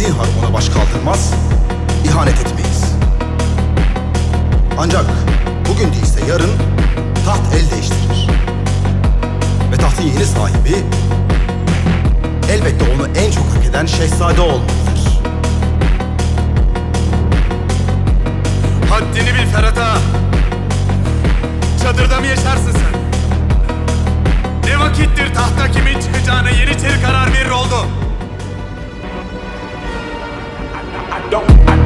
zinhar ona baş kaldırmaz, ihanet etmeyiz. Ancak bugün değilse yarın taht el değiştirir. Ve tahtın yeni sahibi elbette onu en çok hak eden şehzade olmalıdır. Haddini bil Ferhat. Çadırda mı yaşarsın sen? don't. I